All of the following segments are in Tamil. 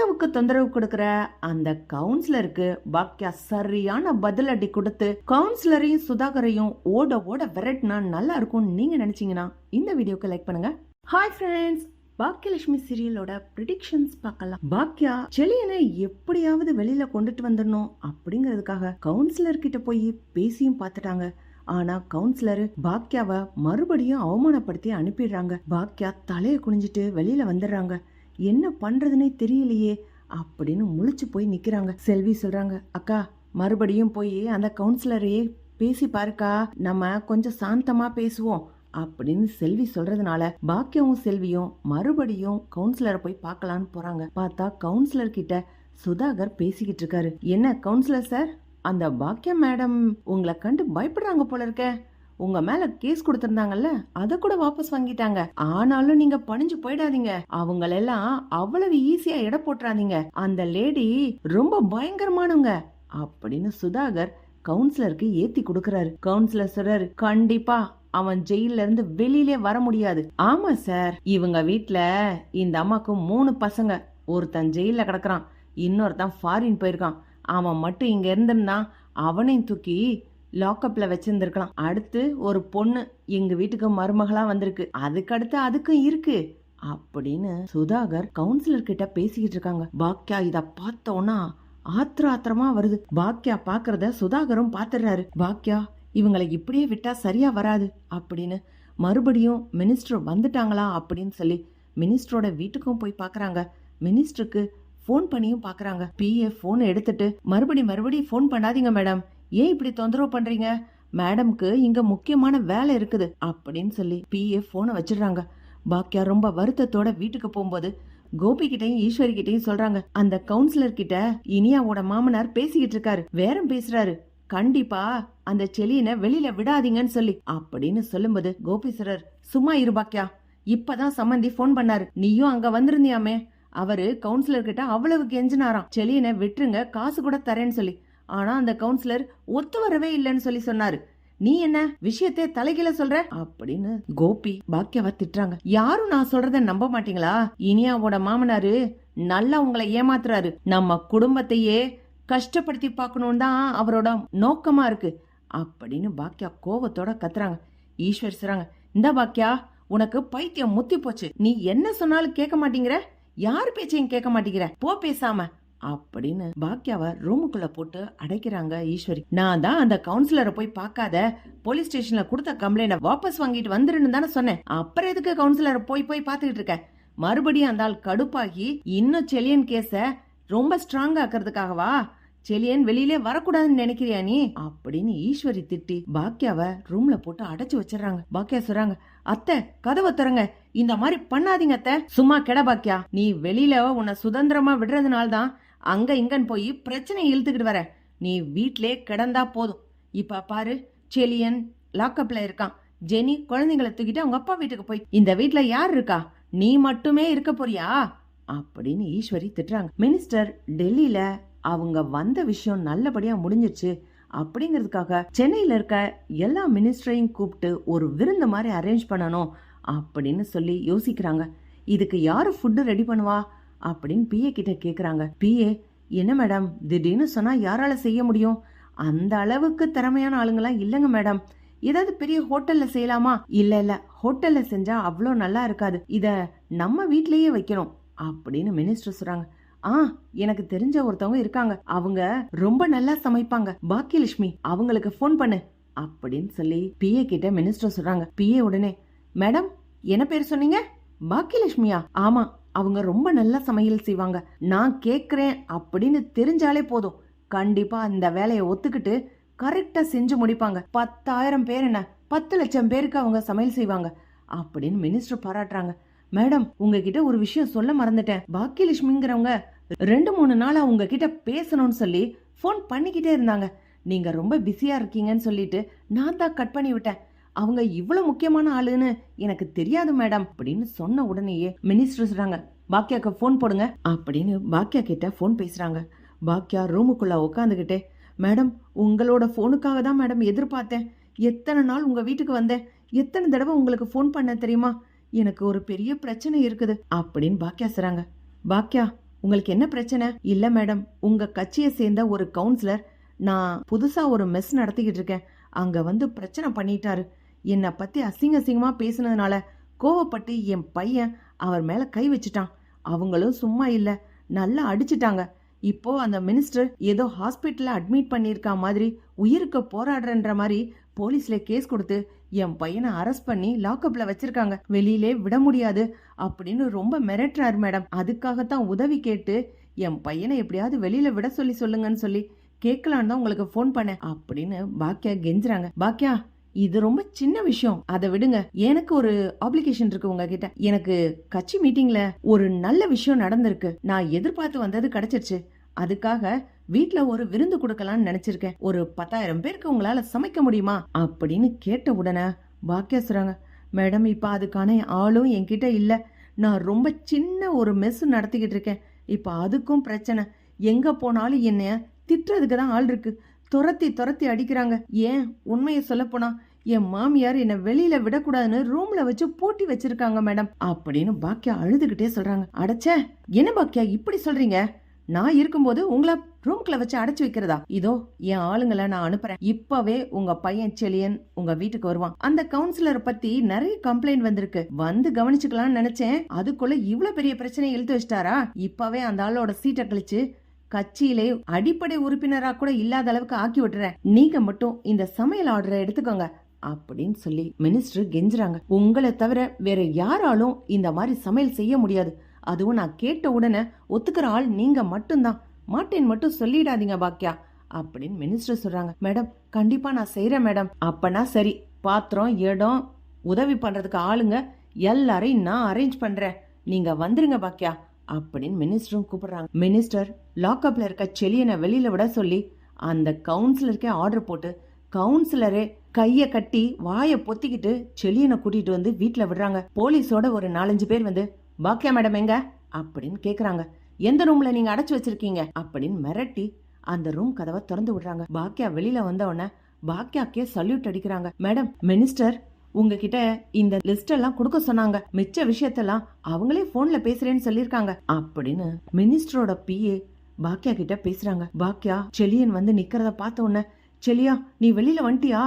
பாக்யாவுக்கு தொந்தரவு கொடுக்கிற? அந்த கவுன்சிலருக்கு பாக்கியா சரியான பதில் அடி கொடுத்து கவுன்சிலரையும் சுதாகரையும் ஓட ஓட விரட்டினா நல்லா இருக்கும்னு நீங்க நினைச்சீங்கன்னா இந்த வீடியோக்கு லைக் பண்ணுங்க. ஹாய் ஃப்ரெண்ட்ஸ் பாக்கியலட்சுமி சீரியலோட ப்ரிடிக்ஷன்ஸ் பார்க்கலாம். பாக்கியா செலியனை எப்படியாவது வெளியில கொண்டுட்டு வந்துடணும் அப்படிங்கிறதுக்காக கவுன்சிலர் கிட்ட போய் பேசியும் பார்த்துட்டாங்க. ஆனா கவுன்சிலரு பாக்கியாவை மறுபடியும் அவமானப்படுத்தி அனுப்பிடுறாங்க. பாக்கியா தலையை குனிஞ்சிட்டு வெளியில வந்துடுறாங்க. என்ன பண்றதுனே தெரியலையே. அப்படின்னு முழிச்சு போய் நிக்கிறாங்க. செல்வி சொல்றாங்க அக்கா மறுபடியும் போய் அந்த கவுன்சிலரையே பேசி பாருக்கா. நம்ம கொஞ்சம் சாந்தமா பேசுவோம். அப்படின்னு செல்வி சொல்றதுனால பாக்கியவும் செல்வியும் மறுபடியும் கவுன்சிலரை போய் பார்க்கலான்னு போறாங்க. பார்த்தா கவுன்சிலர் கிட்ட சுதாகர் பேசிக்கிட்டு இருக்காரு. என்ன கவுன்சிலர் சார் அந்த பாக்கியம் மேடம் உங்களை கண்டு பயப்படுறாங்க போல இருக்க. உங்க மேல கேஸ் கொடுத்திருந்தாங்கல்ல அத கூட வாபஸ் வாங்கிட்டாங்க. ஆனாலும் நீங்க பணிஞ்சு போயிடாதீங்க. அவங்களெல்லாம் அவ்வளவு ஈஸியா எடை போட்டுறாதீங்க. அந்த லேடி ரொம்ப பயங்கரமானவங்க. அப்படின்னு சுதாகர் கவுன்சிலருக்கு ஏத்தி கொடுக்கறாரு. கவுன்சிலர் சொல்றாரு கண்டிப்பா அவன் ஜெயில இருந்து வெளியிலே வர முடியாது. ஆமா சார் இவங்க வீட்ல இந்த அம்மாக்கு மூணு பசங்க. ஒருத்தன் ஜெயில கிடக்குறான். இன்னொருத்தன் ஃபாரின் போயிருக்கான். அவன் மட்டும் இங்க இருந்திருந்தான். அவனையும் தூக்கி லாக்கப்பில் வச்சிருந்திருக்கலாம். அடுத்து ஒரு பொண்ணு எங்க வீட்டுக்கு மருமகளா வந்திருக்கு. அதுக்கு அடுத்து அதுக்கும் இருக்கு. அப்படின்னு சுதாகர் கவுன்சிலர் கிட்ட பேசிக்கிட்டு இருக்காங்க. பாக்கியா இத பார்த்தோன்னா ஆத்திர ஆத்திரமா வருது. பாக்கியா பாக்குறத சுதாகரும் பாத்துறாரு. பாக்கியா இவங்களை இப்படியே விட்டா சரியா வராது அப்படின்னு மறுபடியும் மினிஸ்டர் வந்துட்டாங்களா அப்படின்னு சொல்லி மினிஸ்டரோட வீட்டுக்கும் போய் பாக்குறாங்க. மினிஸ்டருக்கு ஃபோன் பண்ணியும் பாக்குறாங்க. பிஏ ஃபோன் எடுத்துட்டு மறுபடி மறுபடி ஃபோன் பண்ணாதீங்க மேடம் ஏன் இப்படி தொந்தரவு பண்றீங்க? மேடம்க்கு இங்க முக்கியமான வேலை இருக்குது அப்படின்னு சொல்லி பிஏ ஃபோனை வச்சிடுறாங்க. பாக்கியா ரொம்ப வருத்தத்தோட வீட்டுக்கு போகும்போது கோபி கிட்டையும் ஈஸ்வரி கிட்டையும் சொல்றாங்க அந்த கவுன்சிலர் கிட்ட இனியாவோட மாமனார் பேசிக்கிட்டு இருக்காரு வேறம் பேசுறாரு. கண்டிப்பா அந்த செலியனை வெளியில விடாதீங்கன்னு சொல்லி அப்படின்னு சொல்லும்போது கோபீஸ்வரர் சும்மா இரு பாக்கியா இப்பதான் சம்மந்தி ஃபோன் பண்ணாரு. நீயும் அங்க வந்திருந்தியாமே. அவரு கவுன்சிலர் கிட்ட அவ்வளவு கெஞ்சினாராம். செலியனை விட்டுருங்க காசு கூட தரேன்னு சொல்லி. ஆனா அந்த கவுன்சிலர் ஒத்து வரவே இல்லைன்னு சொல்லி சொன்னாரு. நீ என்ன விஷயத்தை தலைகீழ சொல்ற? அப்படின்னு கோபி பாக்கியாவை திட்டுறாங்க. யாரும் நான் சொல்றத நம்ப மாட்டீங்களா? இனியாவோட மாமனாரு நல்லா உங்களை ஏமாத்துறாரு. நம்ம குடும்பத்தையே கஷ்டப்படுத்தி பார்க்கணும் தான் அவரோட நோக்கமா இருக்கு. அப்படின்னு பாக்கியா கோவத்தோட கத்துறாங்க. ஈஸ்வர் சிறாங்க இந்த பாக்கியா உனக்கு பைத்தியம் முத்தி போச்சு. நீ என்ன சொன்னாலும் கேட்க மாட்டேங்கிற? யார் பேச்சையும் கேட்க மாட்டேங்கிற? போ பேசாம. அப்படின்னு பாக்கியாவை ரூமுக்குள்ள போட்டு அடைக்கிறாங்க ஈஸ்வரி. நான் தான் அந்த கவுன்சிலரை போய் பார்க்காத போலீஸ் ஸ்டேஷன்ல கொடுத்த கம்ப்ளைண்ட வாபஸ் வாங்கிட்டு வந்துருன்னு தானே சொன்னேன். அப்புறம் எதுக்கு கவுன்சிலரை போய் போய் பார்த்துக்கிட்டு இருக்க? மறுபடியும் அந்த ஆள் கடுப்பாகி இன்னும் செலியன் கேஸ ரொம்ப ஸ்ட்ராங் ஆக்குறதுக்காகவா? செலியன் வெளியிலே வரக்கூடாதுன்னு நினைக்கிறியா நீ? அப்படின்னு ஈஸ்வரி திட்டி பாக்கியாவை ரூம்ல போட்டு அடைச்சு வச்சிடறாங்க. பாக்கியா சொல்றாங்க அத்தை கதவை திறங்க. இந்த மாதிரி பண்ணாதீங்க அத்தை. சும்மா கெட பாக்கியா நீ வெளியில உன்னை சுதந்திரமா விடுறதுனால தான் அங்க இங்கன்னு போய் பிரச்சனை இழுத்துக்கிட்டு வர. நீ வீட்டிலே கிடந்தா போதும். இப்ப பாரு செலியன் லாக்கப்பில் இருக்கான். ஜெனி குழந்தைங்களை தூக்கிட்டு அவங்க அப்பா வீட்டுக்கு போய் இந்த வீட்டில் யார் இருக்கா? நீ மட்டுமே இருக்க போறியா? அப்படின்னு ஈஸ்வரி திட்டுறாங்க. மினிஸ்டர் டெல்லியில அவங்க வந்த விஷயம் நல்லபடியா முடிஞ்சிச்சு அப்படிங்கிறதுக்காக சென்னையில இருக்க எல்லா மினிஸ்டரையும் கூப்பிட்டு ஒரு விருந்து மாதிரி அரேஞ்ச் பண்ணணும் அப்படின்னு சொல்லி யோசிக்கிறாங்க. இதுக்கு யாரு ஃபுட்டு ரெடி பண்ணுவா? அப்படின்னு பிஏ கிட்ட கேட்குறாங்க பிஏ என்ன மேடம் திடீர்னு சொன்னால் யாரால செய்ய முடியும்? அந்த அளவுக்கு திறமையான ஆளுங்களாம் இல்லைங்க மேடம் ஏதாவது பெரிய ஹோட்டல்ல செய்யலாமா? இல்ல இல்ல. ஹோட்டல்ல செஞ்சா அவ்வளோ நல்லா இருக்காது. இத நம்ம வீட்லயே வைக்கணும். அப்படின்னு மினிஸ்டர் சொல்றாங்க. ஆ எனக்கு தெரிஞ்ச ஒருத்தவங்க இருக்காங்க. அவங்க ரொம்ப நல்லா சமைப்பாங்க. பாக்கியலட்சுமி அவங்களுக்கு ஃபோன் பண்ணு. அப்படின்னு சொல்லி பிஏ கிட்ட மினிஸ்டர் சொல்றாங்க. பிஏ உடனே மேடம் என்ன பேர் சொன்னீங்க? பாக்கியலட்சுமியா? ஆமா. அவங்க ரொம்ப நல்லா சமையல் செய்வாங்க. நான் கேட்குறேன் அப்படின்னு தெரிஞ்சாலே போதும். கண்டிப்பா அந்த வேலையை ஒத்துக்கிட்டு கரெக்டா செஞ்சு முடிப்பாங்க. பத்தாயிரம் பேர் என்ன? பத்து லட்சம் பேருக்கு அவங்க சமையல் செய்வாங்க. அப்படின்னு மினிஸ்டர் பாராட்டுறாங்க. மேடம் உங்ககிட்ட ஒரு விஷயம் சொல்ல மறந்துட்டேன். பாக்கியலட்சுமிங்கிறவங்க ரெண்டு மூணு நாளா உங்ககிட்ட பேசணும்னு சொல்லி ஃபோன் பண்ணிக்கிட்டே இருந்தாங்க. நீங்க ரொம்ப பிஸியா இருக்கீங்கன்னு சொல்லிட்டு நான் தான் கட் பண்ணி விட்டேன். அவங்க இவ்வளவு முக்கியமான ஆளுன்னு எனக்கு தெரியாது மேடம் அப்படின்னு சொன்ன உடனேயே மினிஸ்டர் சொல்றாங்க பாக்கியாக்கு ஃபோன் போடுங்க அப்படின்னு பாக்கியா கிட்ட ஃபோன் பேசுறாங்க. பாக்கியா ரூமுக்குள்ள உட்காந்துக்கிட்டே மேடம் உங்களோட ஃபோனுக்காக தான் மேடம் எதிர்பார்த்தேன். எத்தனை நாள் உங்க வீட்டுக்கு வந்தேன்? எத்தனை தடவை உங்களுக்கு ஃபோன் பண்ண தெரியுமா? எனக்கு ஒரு பெரிய பிரச்சனை இருக்குது அப்படின்னு பாக்கியா சொல்றாங்க. பாக்கியா உங்களுக்கு என்ன பிரச்சனை? இல்ல மேடம் உங்க கட்சியை சேர்ந்த ஒரு கவுன்சிலர் நான் புதுசா ஒரு மெஸ் நடத்திக்கிட்டு இருக்கேன். அங்க வந்து பிரச்சனை பண்ணிட்டாரு. என்னை பற்றி அசிங்க அசிங்கமாக பேசுனதுனால கோவப்பட்டு என் பையன் அவர் மேலே கை வச்சுட்டான். அவங்களும் சும்மா இல்லை. நல்லா அடிச்சிட்டாங்க. இப்போ அந்த மினிஸ்டர் ஏதோ ஹாஸ்பிட்டலில் அட்மிட் பண்ணியிருக்கா மாதிரி உயிருக்கு போராடுறன்ற மாதிரி போலீஸ்ல கேஸ் கொடுத்து என் பையனை அரெஸ்ட் பண்ணி லாக்அப்ல வச்சிருக்காங்க. வெளியிலே விட முடியாது அப்படின்னு ரொம்ப மிரட்டுறாரு மேடம். அதுக்காகத்தான் உதவி கேட்டு என் பையனை எப்படியாவது வெளியில விட சொல்லி சொல்லுங்கன்னு சொல்லி கேட்கலான்னு தான் உங்களுக்கு ஃபோன் பண்ணேன் அப்படின்னு பாக்கியா கெஞ்சுறாங்க. பாக்கியா இது ரொம்ப சின்ன விஷயம். அதை விடுங்க. எனக்கு ஒரு ஆப்ளிகேஷன் இருக்கு உங்ககிட்ட. எனக்கு கட்சி மீட்டிங்ல ஒரு நல்ல விஷயம் நடந்திருக்கு. நான் எதிர்பார்த்து வந்தது கிடைச்சிருச்சு. அதுக்காக வீட்ல ஒரு விருந்து கொடுக்கலாம்னு நினைச்சிருக்கேன். ஒரு பத்தாயிரம் பேருக்கு உங்களால சமைக்க முடியுமா? அப்படின்னு கேட்ட உடனே பாக்கியா சொல்றாங்க மேடம் இப்ப அதுக்கான ஆளும் என்கிட்ட இல்ல. நான் ரொம்ப சின்ன ஒரு மெஸ் நடத்திக்கிட்டு இருக்கேன். இப்ப அதுக்கும் பிரச்சனை. எங்க போனாலும் என்னைய திட்டுறதுக்கு தான் ஆள் இருக்கு. துரத்தி துரத்தி அடிக்கிறாங்க. ஏன்? உண்மையை சொல்லப் போனா என் மாமியார் என்னை வெளியில விடக்கூடாதுன்னு ரூம்ல வச்சு பூட்டி வச்சிருக்காங்க மேடம். அப்படின்னு பாக்கியா அழுதுகிட்டே சொல்றாங்க. அடைச்சே என்ன பாக்கியா இப்படி சொல்றீங்க? நான் இருக்கும்போது உங்களை ரூம்குள்ள வச்சு அடைச்சு வைக்கிறதா? இதோ என் ஆளுங்களை நான் அனுப்புறேன். இப்பவே உங்க பையன் செலியன் உங்க வீட்டுக்கு வருவான். அந்த கவுன்சிலரை பத்தி நிறைய கம்ப்ளைண்ட் வந்திருக்கு. வந்து கவனிச்சுக்கலாம்னு நினைச்சேன். அதுக்குள்ள இவ்வளவு பெரிய பிரச்சனை இழுத்து வச்சிட்டாரா? இப்பவே அந்த ஆளோட சீட்டை கழிச்சு கட்சியிலே அடிப்படை உறுப்பினரா கூட இல்லாத அளவுக்கு ஆக்கி விட்டுறேன் நீங்க மட்டும் இந்த சமையல் ஆர்டரை எடுத்துக்கோங்க அப்படின்னு சொல்லி மினிஸ்டர் கெஞ்சுறாங்க. உங்களை தவிர வேற யாராலும் இந்த மாதிரி சமையல் செய்ய முடியாது. அதுவும் நான் கேட்ட உடனே ஒத்துக்கிற ஆள் நீங்க மட்டும்தான். மாட்டேன் மட்டும் சொல்லிடாதீங்க பாக்கியா அப்படின்னு மினிஸ்டர் சொல்றாங்க. மேடம் கண்டிப்பா நான் செய்யறேன் மேடம். அப்பனா சரி பாத்திரம் இடம் உதவி பண்றதுக்கு ஆளுங்க எல்லாரையும் நான் அரேஞ்ச் பண்றேன். நீங்க வந்துருங்க பாக்கியா அப்படின்னு மினிஸ்டரும் கூப்பிடுறாங்க. மினிஸ்டர் லாக்அப்ல இருக்க செலியனை வெளியில விட சொல்லி அந்த கவுன்சிலருக்கே ஆர்டர் போட்டு கவுன்சிலரே கைய கட்டி வாயை பொத்திக்கிட்டு செலியனை கூட்டிட்டு வந்து வீட்டில் விடுறாங்க. போலீஸோட ஒரு நாலஞ்சு பேர் வந்து பாக்கியா மேடம் எங்க? அப்படின்னு கேக்குறாங்க. எந்த ரூம்ல நீங்க அடைச்சு வச்சிருக்கீங்க? அப்படின்னு மிரட்டி அந்த ரூம் கதவை திறந்து விடுறாங்க. பாக்கியா வெளியில வந்த உடனே பாக்கியாக்கே சல்யூட் அடிக்கிறாங்க. மேடம் மினிஸ்டர் உங்ககிட்ட இந்த லிஸ்ட் எல்லாம் கொடுக்க சொன்னாங்க. மிச்ச விஷயத்தெல்லாம் அவங்களே போன்ல பேசுறேன்னு சொல்லிருக்காங்க அப்படின்னு மினிஸ்டரோட பிஏ பாக்கியா கிட்ட பேசுறாங்க. பாக்கியா செலியன் வந்து நிக்கிறத பார்த்த உடனே செலியா நீ வெளியில வந்துட்டியா?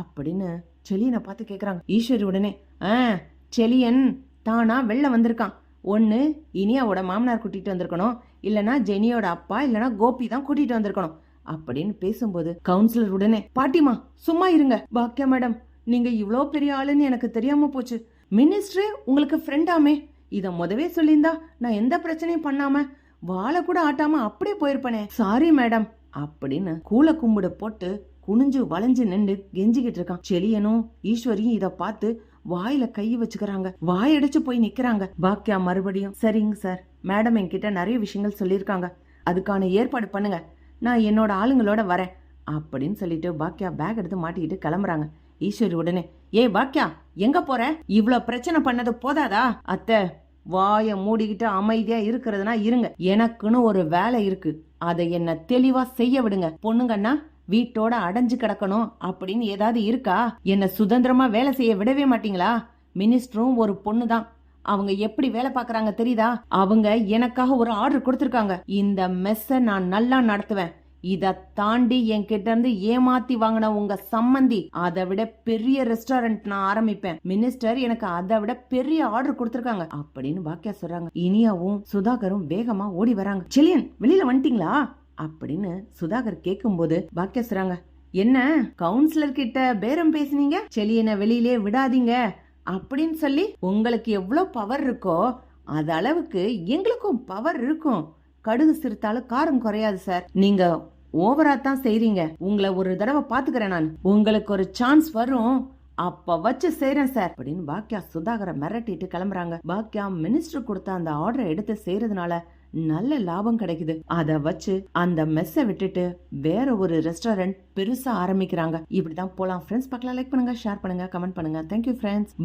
அப்படின்னு செலியனை பார்த்து கேக்குறாங்க. ஈஸ்வரி உடனே ஆ செலியன் தானா வெளில வந்திருக்கான். ஒன்னு இனியாவோட மாமனார் கூட்டிட்டு வந்திருக்கணும். இல்லனா ஜெனியோட அப்பா இல்லனா கோபி தான் கூட்டிட்டு வந்திருக்கணும். அப்படின்னு பேசும்போது கவுன்சிலர் உடனே பாட்டிமா சும்மா இருங்க. பாக்கியா மேடம் நீங்க இவ்வளோ பெரிய ஆளுன்னு எனக்கு தெரியாம போச்சு. மினிஸ்டரே உங்களுக்கு ஃப்ரெண்டாமே இதை முதவே சொல்லியிருந்தா நான் எந்த பிரச்சனையும் பண்ணாம வாழை கூட ஆட்டாம அப்படியே போயிருப்பனே. சாரி மேடம் அப்படின்னு கூலை கும்பிட போட்டு குனிஞ்சு வளைஞ்சு நின்று கெஞ்சிக்கிட்டு இருக்கான். செலியனும் ஈஸ்வரியும் இத பார்த்து வாயில கை வச்சுக்கிறாங்க. வாயடிச்சு போய் நிக்கிறாங்க. பாக்கியா மறுபடியும் சரிங்க சார் மேடம் என்கிட்ட நிறைய விஷயங்கள் சொல்லியிருக்காங்க. அதுக்கான ஏற்பாடு பண்ணுங்க. நான் என்னோட ஆளுங்களோட வரேன். அப்படின்னு சொல்லிட்டு பாக்கியா பேக் எடுத்து மாட்டிக்கிட்டு கிளம்புறாங்க. ஈஸ்வரி உடனே ஏ பாக்கியா எங்க போற? இவ்ளோ பிரச்சனை பண்ணது போதாதா? அத்தை வாய மூடிக்கிட்டு அமைதியா இருக்கிறதுனா இருங்க. எனக்குன்னு ஒரு வேலை இருக்கு. அதை என்ன தெளிவா செய்ய விடுங்க. பொண்ணுங்கன்னா வீட்டோட அடைஞ்சு கிடக்கணும். அப்படின்னு ஏதாவது இருக்கா? என்ன சுதந்திரமா வேலை செய்ய விடவே மாட்டீங்களா? மினிஸ்டரும் ஒரு பொண்ணு தான் அவங்க எப்படி வேலை பாக்குறாங்க தெரியுதா? அவங்க எனக்காக ஒரு ஆர்டர் கொடுத்திருக்காங்க. இந்த மெஸ்ஸ நான் நல்லா நடத்துவேன். இதை தாண்டி என்கிட்ட இருந்து ஏமாத்தி வாங்கின உங்க சம்மந்தி அதை விட பெரிய ரெஸ்டாரண்ட் நான் ஆரம்பிப்பேன். மினிஸ்டர் எனக்கு அதை விட பெரிய ஆர்டர் கொடுத்துருக்காங்க. அப்படின்னு வாக்கியா சொல்றாங்க. இனியாவும் சுதாகரும் வேகமா ஓடி வராங்க. செலியன் வெளியில வந்துட்டீங்களா? அப்படின்னு சுதாகர் கேக்கும்போது வாக்கியா சொல்றாங்க. என்ன கவுன்சிலர் கிட்ட பேரம் பேசுனீங்க? செலியனை வெளியிலே விடாதீங்க. அப்படின்னு சொல்லி உங்களுக்கு எவ்வளோ பவர் இருக்கோ அது அளவுக்கு எங்களுக்கும் பவர் இருக்கும். கடுகு சிறுத்தாலும் காரம் குறையாது சார் நீங்க ஓவரா தான் செய்றீங்க. உங்களை ஒரு தடவை பாத்துக்கிறேன் நான். உங்களுக்கு ஒரு சான்ஸ் வரும். அப்ப வச்சு செய்யறேன் சார் அப்படின்னு பாக்கியா சுதாகரை மிரட்டிட்டு கிளம்புறாங்க. பாக்கியா மினிஸ்டர் கொடுத்த அந்த ஆர்டரை எடுத்து செய்யறதுனால நல்ல லாபம் கிடைக்குது. அத வச்சு அந்த மெஸ்ஸை விட்டுட்டு வேற ஒரு ரெஸ்டாரண்ட் பெருசா ஆரம்பிக்கிறாங்க. இப்படிதான் போலாம். ஃப்ரெண்ட்ஸ் பார்க்கலாம். லைக் பண்ணுங்க ஷேர் பண்ணுங்க கமெண்ட் பண்ணுங்க. Thank you friends